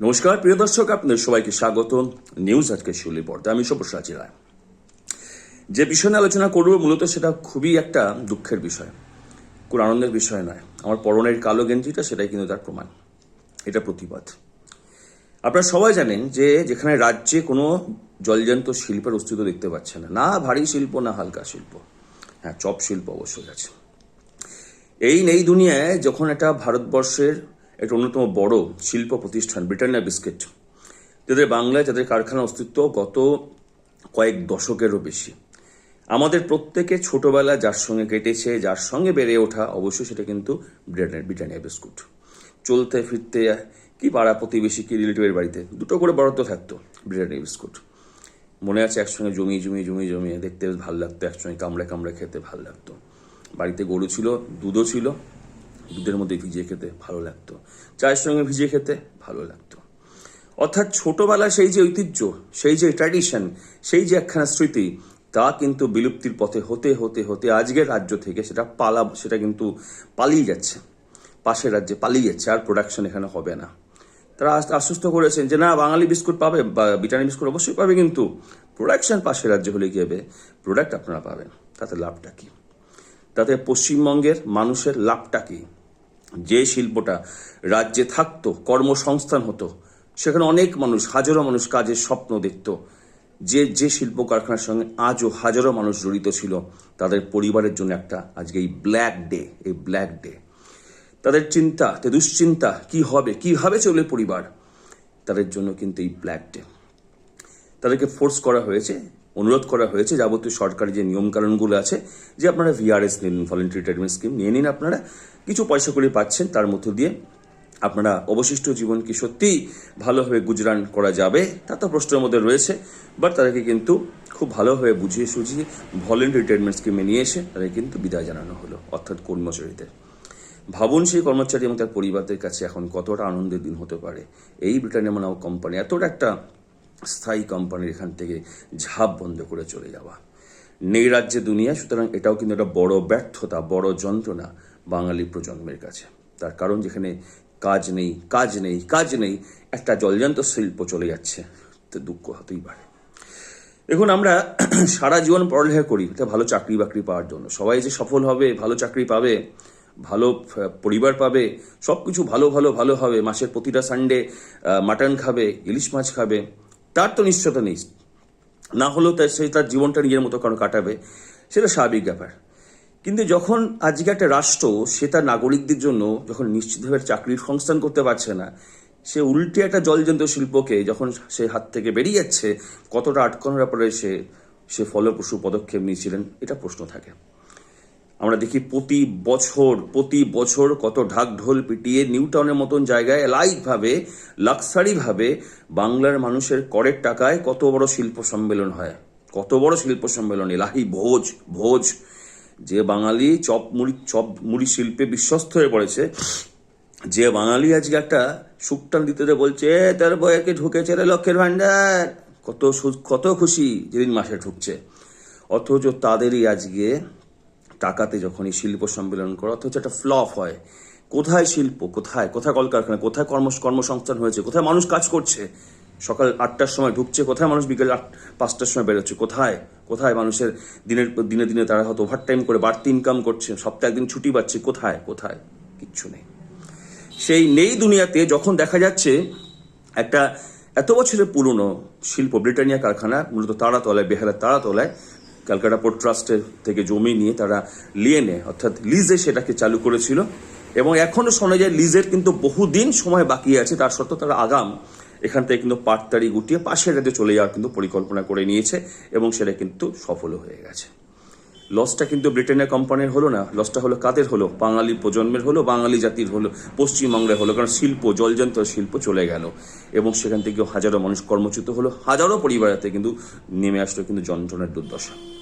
নমস্কার, প্রিয় দর্শক, আপনাদের সবাইকে স্বাগত নিউজ আজকে শিউলি পর্দা আমি সব্যসাচী রায়। যে বিষয় নিয়ে আলোচনা করব মূলত সেটা খুবই একটা দুঃখের বিষয় কোনো আনন্দের বিষয় নয়। আমার পরনের কালো গেঞ্জিটা সেটাই কিন্তু তার প্রমাণ। এটা প্রতিবাদ। আপনারা সবাই জানেন যে যেখানে রাজ্যে কোনো জলজান্ত শিল্পের অস্তিত্ব দেখতে পাচ্ছে না না ভারী শিল্প, না হালকা শিল্প। হ্যাঁ চপ শিল্প অবশ্যই আছে। এই নেই দুনিয়ায় যখন একটা ভারতবর্ষের একটা অন্যতম বড় শিল্প প্রতিষ্ঠান, ব্রিটানিয়া বিস্কিট। যাদের বাংলায় যাদের কারখানা অস্তিত্ব গত কয়েক দশকেরও বেশি। আমাদের প্রত্যেকে ছোটবেলা যার সঙ্গে কেটেছে, যার সঙ্গে বেড়ে ওঠা, অবশ্যই সেটা কিন্তু ব্রিটানিয়া ব্রিটানিয়া বিস্কুট। চলতে ফিরতে কি পাড়া প্রতিবেশী, কি রিলেটিভের বাড়িতে, দুটো করে বরাদ্দ থাকতো ব্রিটানিয়া বিস্কুট। মনে আছে একসঙ্গে জমিয়ে জমিয়ে জমিয়ে জমিয়ে দেখতে বেশ ভালো লাগতো, একসঙ্গে কামড়ে কামড়ে খেতে ভালো লাগতো। বাড়িতে গরু ছিল, দুধও ছিল দুধের মধ্যে ভিজিয়ে খেতে ভালো লাগতো। চায়ের সঙ্গে ভিজিয়ে খেতে ভালো লাগতো। অর্থাৎ ছোটবেলায় সেই যে ঐতিহ্য, সেই যে ট্র্যাডিশন সেই যে একখানা স্মৃতি, তা কিন্তু বিলুপ্তির পথে হতে হতে হতে আজকের রাজ্য থেকে সেটা পালা, সেটা কিন্তু পালিয়ে যাচ্ছে। পাশের রাজ্যে পালিয়ে যাচ্ছে, আর প্রোডাকশন এখানে হবে না। তারা আশ্বস্ত করেছেন যে, না, বাঙালি বিস্কুট পাবে, বা ব্রিটানি বিস্কুট অবশ্যই পাবে, কিন্তু প্রোডাকশন পাশের রাজ্যে হলে কি হবে? প্রোডাক্ট আপনারা পাবেন। তাতে লাভটা কি? তাতে পশ্চিমবঙ্গের মানুষের লাভটা কি? যে শিল্পটা রাজ্যে থাকতো, কর্মসংস্থান হতো, সেখানে অনেক মানুষ, হাজারো মানুষ কাজের স্বপ্ন দেখতো। যে যে শিল্প কারখানার সঙ্গে আজও হাজারো মানুষ জড়িত ছিল, তাদের পরিবারের জন্য একটা আজকে এই ব্ল্যাক ডে এই ব্ল্যাক ডে তাদের চিন্তা, তাদের দুশ্চিন্তা, কি হবে কীভাবে চলে পরিবার, তাদের জন্য কিন্তু এই ব্ল্যাক ডে তাদেরকে ফোর্স করা হয়েছে অনুরোধ করা হয়েছে, যাবতীয় সরকারি যে নিয়মকানুনগুলো আছে, যে আপনারা ভিআরএস নিন ভলেন্টারি রিটায়ারমেন্ট স্কিম নিয়ে নিন আপনারা। কিছু পয়সা করে পাচ্ছেন, তার মধ্য দিয়ে আপনারা অবশিষ্ট জীবন কি সত্যিই ভালোভাবে গুজরান করা যাবে, তা তো প্রশ্নের মধ্যে রয়েছে। বাট তাদেরকে কিন্তু খুব ভালোভাবে বুঝিয়ে সুঝিয়ে ভলেন্টারি রিটায়ারমেন্ট স্কিমে নিয়ে এসে তাদের কিন্তু বিদায় জানানো হলো, অর্থাৎ কর্মচারীদের। ভাবুন সেই কর্মচারী এবং তার পরিবারদের কাছে এখন কতটা আনন্দের দিন হতে পারে। এই ব্রিটানিয়া মানাও কোম্পানি এতটা একটা স্থায়ী কোম্পানির এখান থেকে ঝাঁপ বন্ধ করে চলে যাওয়া। নেই রাজ্যে দুনিয়া, সুতরাং এটাও কিন্তু একটা বড় ব্যর্থতা, বড় যন্ত্রণা বাঙালি প্রজন্মের কাছে। তার কারণ যেখানে কাজ নেই কাজ নেই কাজ নেই, একটা জলজান্ত শিল্প চলে যাচ্ছে, তো দুঃখ হতেই পারে। দেখুন, আমরা সারা জীবন পড়ালেখা করি তা ভালো চাকরি বাকরি পাওয়ার জন্য। সবাই যে সফল হবে, ভালো চাকরি পাবে, ভালো পরিবার পাবে সব কিছু ভালো ভালো ভালো হবে। মাসের প্রতিটা সানডে মাটন খাবে, ইলিশ মাছ খাবে তার তো নিশ্চয়তা নেই। না হলেও তার সে তার জীবনটা নিজের মতো কারণ কাটাবে, সেটা স্বাভাবিক ব্যাপার। কিন্তু যখন আজকে একটা রাষ্ট্র, সে তার নাগরিকদের জন্য যখন নিশ্চিতভাবে চাকরির সংস্থান করতে পারছে না, সে উল্টে একটা জলজন্ত শিল্পকে যখন সে হাত থেকে বেরিয়ে যাচ্ছে, কতটা আটকানোর ব্যাপারে সে সে ফলপ্রসূ পদক্ষেপ নিয়েছিলেন, এটা প্রশ্ন থাকে। আমরা দেখি প্রতি বছর প্রতি বছর কত ঢাক ঢোল পিটিয়ে নিউ টাউনের মতন জায়গায় লাইভভাবে লাক্সারিভাবে বাংলার মানুষের করের টাকায় কত বড় শিল্প সম্মেলন হয়। কত বড় শিল্প সম্মেলন, এলাহি ভোজ ভোজ। যে বাঙালি চপ মুড়ি চপ মুড়ি শিল্পে বিশ্বস্ত হয়ে পড়েছে, যে বাঙালি আজকে একটা সুকটান দিতে বলছে তার বয়কে ঢুকেছে রে লক্ষ্যের ভান্ডার কত কত খুশি যেদিন মাসে ঢুকছে। অথচ তাদেরই আজকে টাকাতে যখন এই শিল্প সম্মেলন করে, অথচ একটা ফ্লপ হয়। কোথায় শিল্প? কোথায়? কোথায় কলকারখানা? কোথায় কর্ম কর্মসংস্থান হয়েছে? কোথায় মানুষ কাজ করছে? সকাল আটটার সময় ঢুকছে, কোথায় মানুষ বিকেল আট, পাঁচটার সময় বেরোচ্ছে? কোথায়? কোথায় মানুষের দিনের, দিনে দিনে তারা হয়তো ওভারটাইম করে বাড়তি ইনকাম করছে, সপ্তাহে একদিন ছুটি পাচ্ছে? কোথায়? কোথায়? কিচ্ছু নেই। সেই নেই দুনিয়াতে যখন দেখা যাচ্ছে, একটা এত বছরের পুরনো শিল্প, ব্রিটানিয়া কারখানা, মূলত তারাতলায় বেহালার তারাতলায় ক্যালকাটা পোর্ট ট্রাস্টের থেকে জমি নিয়ে তারা লিয়ে নেয়, অর্থাৎ লিজে সেটাকে চালু করেছিল। এবং এখনও শোনা যায় লিজের কিন্তু বহুদিন সময় বাকি আছে, তার সত্ত্বেও তারা আগাম। এখান থেকে কিন্তু পাটতারি গুটিয়ে পাশের রাজ্যে চলে যাওয়ার কিন্তু পরিকল্পনা করে নিয়েছে এবং সেটা কিন্তু সফলও হয়ে গেছে। লসটা কিন্তু ব্রিটেনের কোম্পানির হলো না। লসটা হলো কাদের হলো? বাঙালি প্রজন্মের হলো? বাঙালি জাতির হলো? পশ্চিমবঙ্গের হলো? কারণ শিল্প, জলযন্ত্র শিল্প চলে গেল। এবং সেখান থেকে হাজারো মানুষ কর্মচ্যুত হলো। হাজারো পরিবারেতে কিন্তু নেমে আসলো কিন্তু যন্ত্রণার দুর্দশা।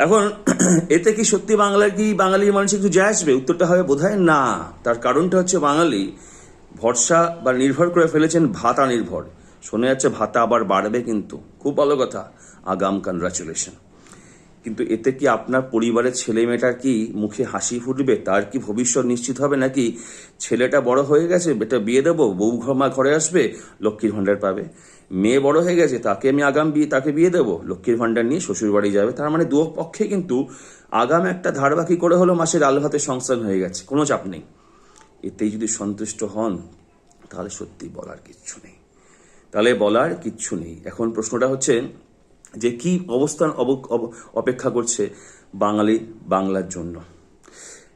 এখন, এতে কি সত্যি বাংলার কি বাঙালির মানুষ একটু যায় আসবে? উত্তরটা হবে বোধহয় না। তার কারণটা হচ্ছে বাঙালি ভরসা বা নির্ভর করে ফেলেছেন ভাতা নির্ভর। শোনা যাচ্ছে ভাতা আবার বাড়বে কিন্তু। খুব ভালো কথা। আগাম কনগ্রাচুলেশন কিন্তু এতে কি আপনার পরিবারের ছেলে মেয়েটার কি মুখে হাসি ফুটবে? তার কি ভবিষ্যৎ নিশ্চিত হবে নাকি ছেলেটা বড় হয়ে গেছে? এটা বিয়ে দেবো? বউ ঘর মা ঘরে আসবে? লক্ষ্মীর ভাণ্ডার পাবে? মেয়ে বড় হয়ে গেছে, তাকে আমি আগাম বিয়ে, তাকে বিয়ে দেবো। লক্ষ্মীর ভাণ্ডার নিয়ে শ্বশুর বাড়ি যাবে। তার মানে দু পক্ষে কিন্তু আগাম একটা ধারবাকি করে হলো মাসের আলো হাতে সংস্থান হয়ে গেছে, কোনো চাপ নেই। এতেই যদি সন্তুষ্ট হন, তাহলে সত্যি বলার কিচ্ছু নেই। তাহলে বলার কিচ্ছু নেই। এখন প্রশ্নটা হচ্ছে যে কি অবস্থান অব- অব- অপেক্ষা করছে বাঙালি বাংলার জন্য?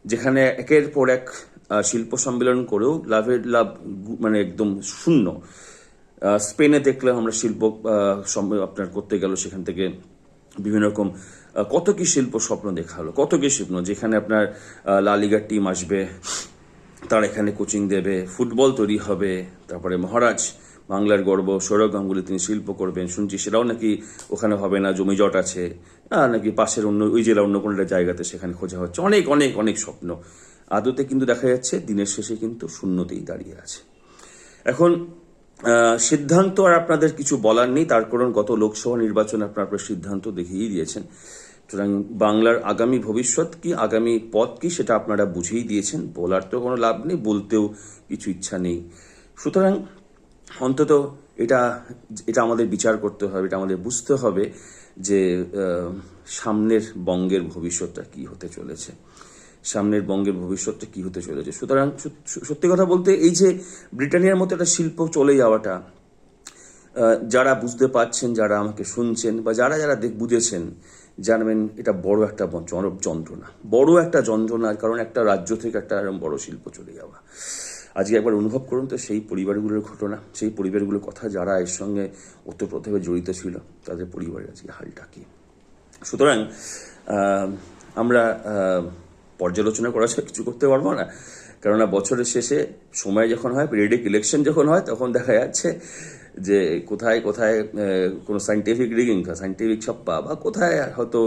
যেখানে একের পর এক শিল্প সম্মেলন করেও লাভের লাভ মানে একদম শূন্য। স্পেনে দেখলাম আমরা শিল্প আপনার করতে গেল সেখান থেকে বিভিন্ন রকম কত কি শিল্প স্বপ্ন দেখা হলো, কত কি স্বপ্ন যেখানে আপনার লালিগার টিম আসবে, তারা এখানে কোচিং দেবে, ফুটবল তৈরি হবে, তারপরে মহারাজ, বাংলার গর্ব, সৌরভ গাঙ্গুলি তিনি শিল্প করবেন, শুনছি সেটাও নাকি ওখানে হবে না, জমি জট আছে নাকি পাশের অন্য, ওই জেলা অন্য কোনো জায়গাতে সেখানে খোঁজা হচ্ছে, অনেক অনেক অনেক স্বপ্ন। আদতে কিন্তু দেখা যাচ্ছে, দিনের শেষে কিন্তু শূন্যতেই দাঁড়িয়ে আছে। এখন সিদ্ধান্ত আর আপনাদের কিছু বলার নেই। তার কারণ গত লোকসভা নির্বাচনে আপনার আপনার সিদ্ধান্ত দেখিয়ে দিয়েছেন। সুতরাং বাংলার আগামী ভবিষ্যৎ কি, আগামী পথ কি, সেটা আপনারা বুঝেই দিয়েছেন। বলার তো কোনো লাভ নেই, বলতেও কিছু ইচ্ছা নেই। সুতরাং অন্তত এটা এটা আমাদের বিচার করতে হবে, এটা আমাদের বুঝতে হবে যে সামনের বঙ্গের ভবিষ্যৎটা কি হতে চলেছে। সামনের বঙ্গের ভবিষ্যৎটা কি হতে চলেছে? সুতরাং সত্যি কথা বলতে এই যে ব্রিটানিয়ার মতো একটা শিল্প চলে যাওয়াটা যারা বুঝতে পারছেন, যারা আমাকে শুনছেন বা যারা যারা দেখ, বুঝেছেন, জানবেন এটা বড় একটা যন্ত্রণা। বড় একটা যন্ত্রণার কারণ একটা রাজ্য থেকে একটা এরকম বড় শিল্প চলে যাওয়া। আজকে একবার অনুভব করুন তো সেই পরিবারগুলোর ঘটনা, সেই পরিবারগুলোর কথা যারা এর সঙ্গে ওতপ্রোতভাবে জড়িত ছিল, তাদের পরিবারের আজকে হালটা কি? সুতরাং আমরা পর্যালোচনা করা ছাড়া কিছু করতে পারব না। কেননা বছরের শেষে সময় যখন হয় পিরিয়ডিক ইলেকশন যখন হয়, তখন দেখা যাচ্ছে যে কোথায় কোথায় কোনো সাইন্টিফিক রিগিং সাইন্টিফিক ছাপ্পা বা কোথায় হয়তো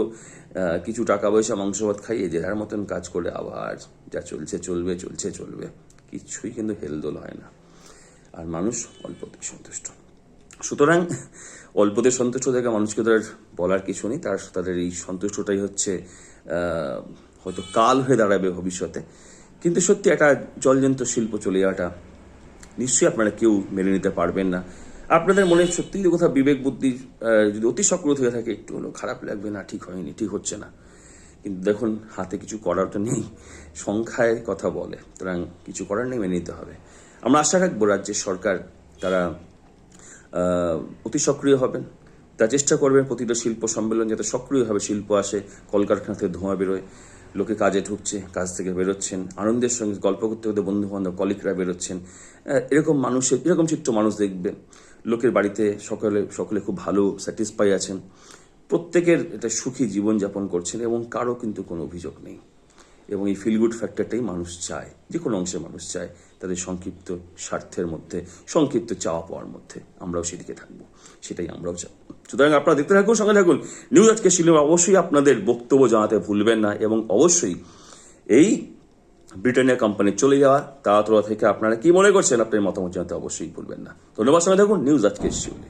কিছু টাকা পয়সা মাংসভাত খাইয়ে যে মতন কাজ করে আবার যা চলছে চলবে চলছে, চলবে। কিছুই কিন্তু হেলদোল হয় না। আর মানুষ অল্পতেই সন্তুষ্ট। সুতরাং অল্পতে সন্তুষ্ট থেকে মানুষকে তাদের বলার কিছু নেই। তার, তাদের এই সন্তুষ্টটাই হচ্ছে হয়তো কাল হয়ে দাঁড়াবে ভবিষ্যতে। কিন্তু সত্যি একটা জলজন্ত শিল্প চলে যাওয়াটা নিশ্চয়ই আপনারা কেউ মেনে নিতে পারবেন না। আপনাদের মনে সত্যিই কোথাও বিবেক বুদ্ধি যদি অতি সক্রিয় হয়ে থাকে, একটু হলেও খারাপ লাগবে না, ঠিক হয়নি, ঠিক হচ্ছে না। কিন্তু দেখুন, হাতে কিছু করার তো নেই, সংখ্যায় কথা বলে, সুতরাং কিছু করার নেই, মেনে নিতে হবে। আমরা আশা রাখব রাজ্যের সরকার তারা অতি সক্রিয় হবেন তা চেষ্টা করবেন প্রতিটা শিল্প সম্মেলন যাতে সক্রিয়ভাবে শিল্প আসে কলকারখানা থেকে ধোঁয়া বেরোয়। লোকে কাজে ঢুকছে, কাজ থেকে বেরোচ্ছেন, আনন্দের সঙ্গে গল্প করতে করতে বন্ধু বান্ধব কলিকরা বেরোচ্ছেন এরকম মানুষের এরকম চিত্র মানুষ দেখবে। লোকের বাড়িতে সকলে সকলে খুব ভালো স্যাটিসফাই আছেন। প্রত্যেকের এটা সুখী জীবনযাপন করছেন এবং কারও কিন্তু কোনো অভিযোগ নেই। এবং এই ফিল গুড ফ্যাক্টরটাই মানুষ চায়, যে কোনো অংশে মানুষ চায় তাদের সংক্ষিপ্ত স্বার্থের মধ্যে, সংক্ষিপ্ত চাওয়া পাওয়ার মধ্যে। আমরাও সেদিকে থাকব, সেটাই আমরাও চাই। সুতরাং আপনারা দেখতে থাকুন, সঙ্গে থাকুন। নিউজ আজকে শিলে অবশ্যই আপনাদের বক্তব্য জানাতে ভুলবেন না এবং অবশ্যই এই ব্রিটানিয়া কোম্পানি চলে যাওয়া তাড়াতাড়া থেকে আপনারা কি মনে করছেন আপনার মতামত জানাতে অবশ্যই ভুলবেন না। ধন্যবাদ, সঙ্গে থাকুন। নিউজ আজকে শিলে